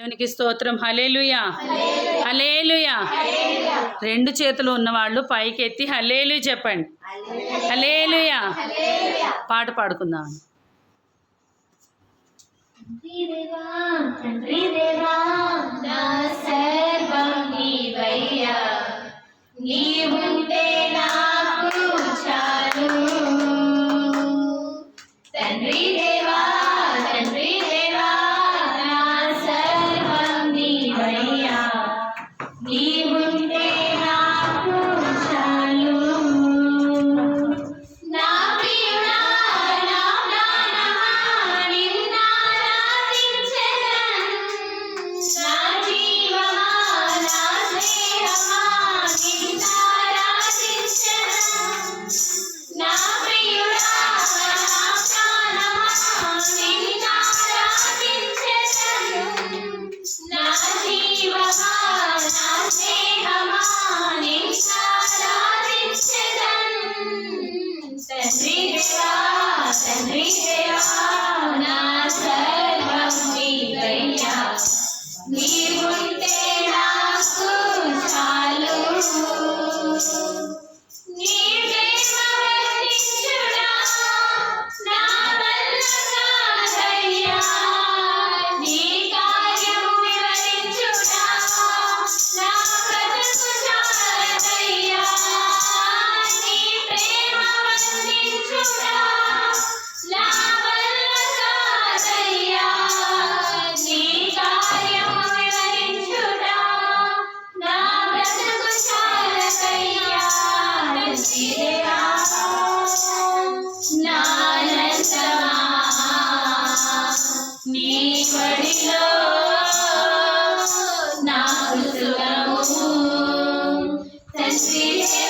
దేవునికి స్తోత్రం. Hallelujah hallelujah రెండు చేతులు ఉన్నవాళ్ళు పైకెత్తి హలేలు చెప్పండి. హలేలుయా పాట పాడుకుందాం. see him.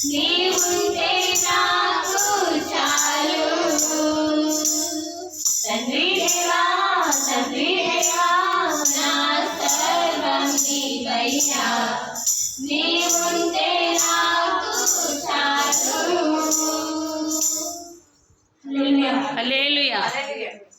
Sim.